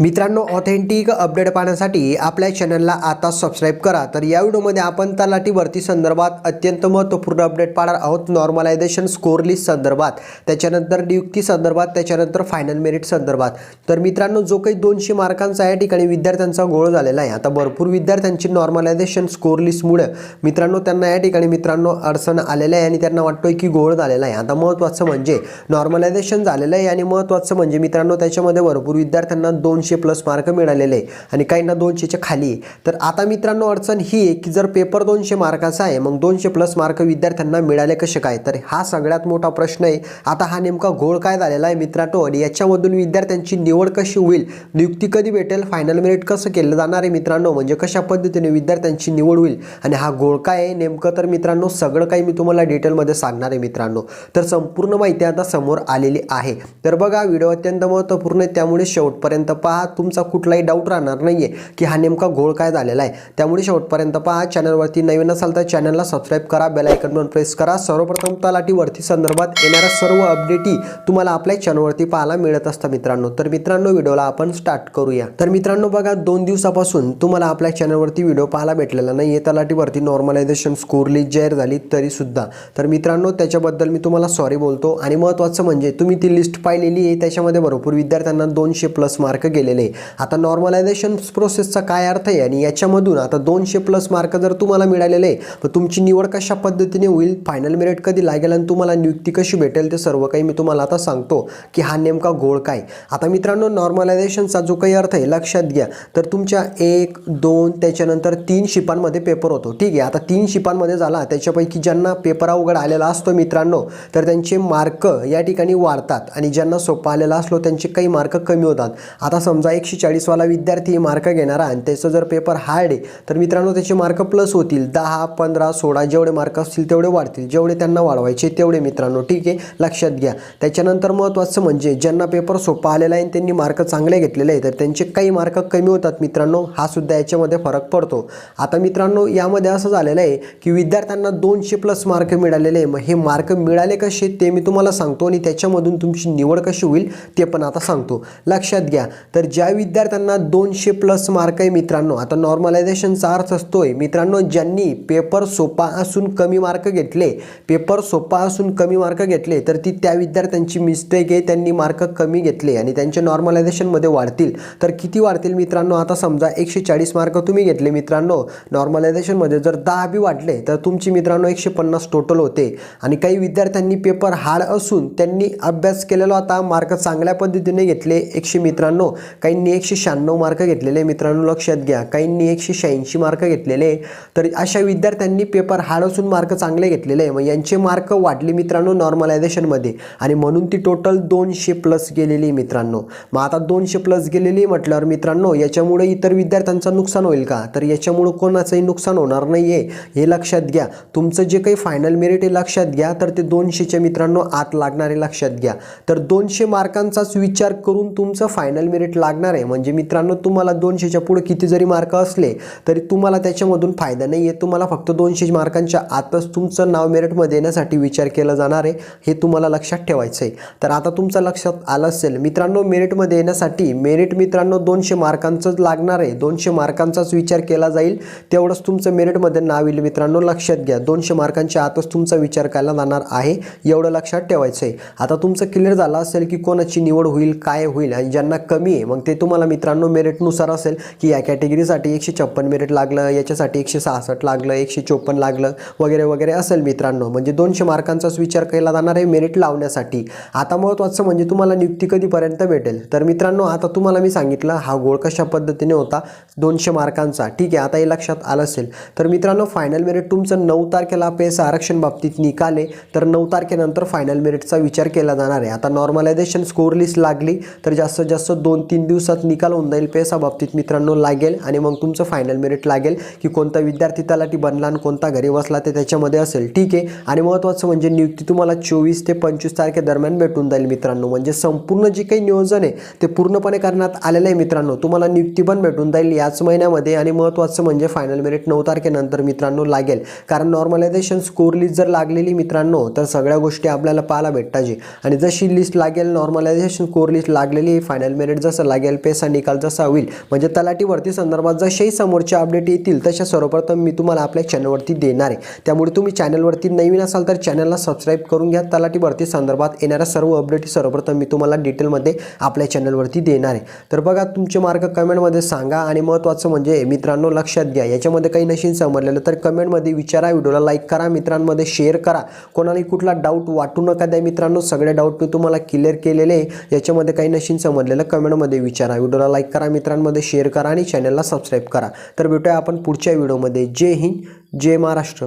मित्रांनो authentic update पाहण्यासाठी आपल्या चॅनलला आता सबस्क्राईब करा. तर या व्हिडिओमध्ये आपण तलाठी भरती संदर्भात अत्यंत महत्त्वपूर्ण अपडेट पाहणार आहोत. नॉर्मलायझेशन स्कोर लिस्ट संदर्भात. त्याच्यानंतर नियुक्ती संदर्भात त्याच्यानंतर फायनल मेरिट संदर्भात. तर मित्रांनो जो काही दोनशे मार्कांचा या ठिकाणी विद्यार्थ्यांचा गोळ झालेला आहे आता भरपूर विद्यार्थ्यांची नॉर्मलायझेशन स्कोर लिस्टमुळे मित्रांनो त्यांना या ठिकाणी मित्रांनो अडचण आलेलं आहे आणि त्यांना वाटतोय की गोळ झालेला आहे. आता महत्त्वाचं म्हणजे नॉर्मलायझेशन झालेलं आहे आणि महत्त्वाचं म्हणजे मित्रांनो त्याच्यामध्ये भरपूर विद्यार्थ्यांना दोनशे प्लस मार्क मिळालेले आहे. आणि काहींना दोनशेच्या खाली आहे. तर आता मित्रांनो अडचण ही आहे की जर पेपर दोनशे मार्काचा आहे मग दोनशे प्लस मार्क विद्यार्थ्यांना मिळाले कसे काय? तर हा सगळ्यात मोठा प्रश्न आहे. आता हा नेमका घोळ काय झालेला आहे मित्रांनो? आणि याच्यामधून विद्यार्थ्यांची निवड कशी होईल? नियुक्ती कधी भेटेल? फायनल मेरिट कसं केलं जाणार आहे मित्रांनो? म्हणजे कशा पद्धतीने विद्यार्थ्यांची निवड होईल? आणि हा घोळ काय आहे? नेमकं तर मित्रांनो सगळं काही मी तुम्हाला डिटेलमध्ये सांगणार आहे मित्रांनो. तर संपूर्ण माहिती आता समोर आलेली आहे. तर बघा व्हिडिओ अत्यंत महत्त्वपूर्ण आहे. त्यामुळे शेवटपर्यंत पहा. तुमचा कुठलाही डाऊट राहणार नाही आहे की हा नेमका घोळ काय झालेला आहे. त्यामुळे शेवटपर्यंत पहा चॅनलवरती नवीन असाल तर चॅनलला सबस्क्राईब करा बेल आयकॉन प्रेस करा. सर्वप्रथम तलाठीवरती संदर्भात येणाऱ्या सर्व अपडेटी तुम्हाला आपल्या चॅनलवरती पाहायला मिळत असतात मित्रांनो. तर मित्रांनो व्हिडिओला आपण स्टार्ट करूया. तर मित्रांनो बघा दोन दिवसापासून तुम्हाला आपल्या चॅनलवरती व्हिडिओ पाहायला भेटलेला नाही आहे तलाठीवरती नॉर्मलायझेशन स्कोर लिस्ट जाहीर झाली तरी सुद्धा तर मित्रांनो त्याच्याबद्दल मी तुम्हाला सॉरी बोलतो. आणि महत्त्वाचं म्हणजे तुम्ही ती लिस्ट पाहिलेली आहे. त्याच्यामध्ये भरपूर विद्यार्थ्यांना दोनशे प्लस मार्क गेलेले आहे. आता नॉर्मलायझेशन प्रोसेसचा काय अर्थ आहे? आणि याच्यामधून आता दोनशे प्लस मार्क जर तुम्हाला मिळालेले आहे तर तुमची निवड कशा पद्धतीने होईल? फायनल मेरिट कधी लागेल आणि तुम्हाला नियुक्ती कशी भेटेल? ते सर्व काही मी तुम्हाला आता सांगतो की हा नेमका गोळ काय? आता मित्रांनो नॉर्मलायझेशनचा जो काही अर्थ आहे लक्षात घ्या. तर तुमच्या एक दोन त्याच्यानंतर तीन शिपांमध्ये पेपर होतो. ठीक आहे? आता तीन शिपांमध्ये झाला. त्याच्यापैकी ज्यांना पेपर अवघड आलेला असतो मित्रांनो तर त्यांचे मार्क या ठिकाणी वाढतात. आणि ज्यांना सोपा आलेला असलो त्यांचे काही मार्क कमी होतात. आता समजा एकशे चाळीसवाला विद्यार्थी मार्क घेणारा आणि त्याचं जर पेपर हार्ड आहे तर मित्रांनो त्याचे मार्क प्लस होतील. दहा पंधरा सोळा जेवढे मार्क असतील तेवढे वाढतील. जेवढे त्यांना वाढवायचे तेवढे मित्रांनो. ठीक आहे? लक्षात घ्या. त्याच्यानंतर महत्त्वाचं म्हणजे ज्यांना पेपर सोपा आलेला आहे आणि त्यांनी मार्क चांगले घेतलेले आहे तर त्यांचे काही मार्क कमी होतात मित्रांनो. हा सुद्धा याच्यामध्ये फरक पडतो. आता मित्रांनो यामध्ये असं झालेलं आहे की विद्यार्थ्यांना दोनशे प्लस मार्क मिळालेले आहे. मग हे मार्क मिळाले कसे? ते मी तुम्हाला सांगतो आणि त्याच्यामधून तुमची निवड कशी होईल ते पण आता सांगतो. लक्षात घ्या. तर तर ज्या विद्यार्थ्यांना दोनशे प्लस मार्क आहे मित्रांनो आता नॉर्मलायझेशनचा अर्थ असतोय मित्रांनो ज्यांनी पेपर सोपा असून कमी मार्क घेतले पेपर सोपा असून कमी मार्क घेतले तर ती त्या विद्यार्थ्यांची मिस्टेक आहे त्यांनी मार्क कमी घेतले आणि त्यांचे नॉर्मलायझेशनमध्ये वाढतील. तर किती वाढतील मित्रांनो आता समजा एकशे चाळीस मार्क तुम्ही घेतले मित्रांनो नॉर्मलायझेशनमध्ये जर दहा बी वाढले तर तुमची मित्रांनो एकशे पन्नास टोटल होते. आणि काही विद्यार्थ्यांनी पेपर हार्ड असून त्यांनी अभ्यास केलेला होता मार्क चांगल्या पद्धतीने घेतले एकशे मित्रांनो काहींनी एकशे शहाण्णव मार्क घेतलेले मित्रांनो लक्षात घ्या. काहींनी एकशे शहाऐंशी मार्क घेतलेले तर अशा विद्यार्थ्यांनी पेपर हार्ड असून मार्क चांगले घेतलेले. आहे मग यांचे मार्क वाढले मित्रांनो नॉर्मलायझेशनमध्ये आणि म्हणून ती टोटल दोनशे प्लस गेलेली मित्रांनो. मग आता दोनशे प्लस गेलेली म्हटल्यावर मित्रांनो याच्यामुळे इतर विद्यार्थ्यांचं नुकसान होईल का? तर याच्यामुळे कोणाचंही नुकसान होणार नाही आहे हे लक्षात घ्या. तुमचं जे काही फायनल मेरिट आहे लक्षात घ्या. तर ते दोनशेच्या मित्रांनो आत लागणारे लक्षात घ्या. तर दोनशे मार्कांचाच विचार करून तुमचं फायनल मेरिट लागणार आहे. म्हणजे मित्रांनो तुम्हाला दोनशेच्या पुढे किती जरी मार्क असले तरी तुम्हाला त्याच्यामधून फायदा नाही आहे तुम्हाला फक्त दोनशे मार्कांच्या आतच तुमचं नाव मेरिटमध्ये येण्यासाठी विचार केला जाणार आहे हे तुम्हाला लक्षात ठेवायचं आहे तर आता तुमचं लक्षात आलं असेल मित्रांनो मेरिटमध्ये येण्यासाठी मेरिट मित्रांनो दोनशे मार्कांचंच लागणार आहे. दोनशे मार्कांचाच विचार केला जाईल. तेवढंच तुमचं मेरिटमध्ये नाव येईल. मित्रांनो लक्षात घ्या दोनशे मार्कांच्या आतच तुमचा विचार केला जाणार आहे एवढं लक्षात ठेवायचं आहे आता तुमचं क्लिअर झालं असेल की कोणाची निवड होईल काय होईल आणि ज्यांना कमी आहे मग ते तुम्हाला मित्रांनो मेरिटनुसार असेल की या कॅटेगरीसाठी एकशे छप्पन मेरिट लागलं याच्यासाठी एकशे सहासष्ट लागलं एकशे चोपन्न लागलं वगैरे वगैरे असेल मित्रांनो. म्हणजे दोनशे मार्कांचाच विचार केला जाणार आहे मेरिट लावण्यासाठी. आता महत्त्वाचं म्हणजे तुम्हाला नियुक्ती कधीपर्यंत भेटेल? तर मित्रांनो आता तुम्हाला मी सांगितलं हा गोळ कशा पद्धतीने होता? दोनशे मार्कांचा. ठीक आहे आता हे लक्षात आलं असेल. तर मित्रांनो फायनल मेरिट तुमचं नऊ तारखेला पेस आरक्षण बाबतीत निकाले. तर नऊ तारखेनंतर फायनल मेरिटचा विचार केला जाणार आहे. आता नॉर्मलायझेशन स्कोर लिस्ट लागली तर जास्तीत जास्त दोन तीन तीन दिवसात निकाल होऊन जाईल पेसा बाबतीत मित्रांनो लागेल. आणि मग तुमचं फायनल मेरिट लागेल की कोणता विद्यार्थी तलाठी बनला आणि कोणता घरी बसला ते त्याच्यामध्ये असेल. ठीक आहे? आणि महत्त्वाचं म्हणजे नियुक्ती तुम्हाला चोवीस ते पंचवीस तारखेदरम्यान भेटून जाईल मित्रांनो. म्हणजे संपूर्ण जे काही नियोजन आहे ते पूर्णपणे करण्यात आलेलं आहे मित्रांनो. तुम्हाला नियुक्ती पण भेटून जाईल याच महिन्यामध्ये. आणि महत्त्वाचं म्हणजे फायनल मेरिट नऊ तारखेनंतर मित्रांनो लागेल. कारण नॉर्मलायझेशन स्कोर लिस्ट जर लागलेली मित्रांनो तर सगळ्या गोष्टी आपल्याला पाहायला भेटतात. आणि जशी लिस्ट लागेल नॉर्मलायझेशन स्कोर लिस्ट लागलेली फायनल मेरिट जसं लागेल पेसा निकाल जसा होईल. म्हणजे तलाठी भरती संदर्भात जसेही समोरचे अपडेट येतील तशा सर्वप्रथम मी तुम्हाला आपल्या चॅनलवरती देणार आहे. त्यामुळे तुम्ही चॅनलवरती नवीन असाल तर चॅनलला सबस्क्राईब करून घ्या. तलाठी भरती संदर्भात येणाऱ्या सर्व अपडेट सर्वप्रथम मी तुम्हाला डिटेलमध्ये आपल्या चॅनलवरती देणार आहे. तर बघा तुमचे मार्क कमेंटमध्ये सांगा आणि महत्त्वाचं म्हणजे मित्रांनो लक्षात घ्या. याच्यामध्ये काही नशीन समजलेलं तर कमेंटमध्ये विचारा व्हिडिओला लाईक करा मित्रांमध्ये शेअर करा. कोणालाही कुठला डाऊट वाटू नका द्या मित्रांनो. सगळे डाऊट मी तुम्हाला क्लिअर केलेले आहे. याच्यामध्ये काही नशीन समजलेलं कमेंटमध्ये विचारा. व्हिडिओला लाईक करा मित्रांमध्ये शेअर करा आणि चॅनलला सबस्क्राईब करा. तर भेटूया आपण पुढच्या व्हिडिओमध्ये जय हिंद जय महाराष्ट्र.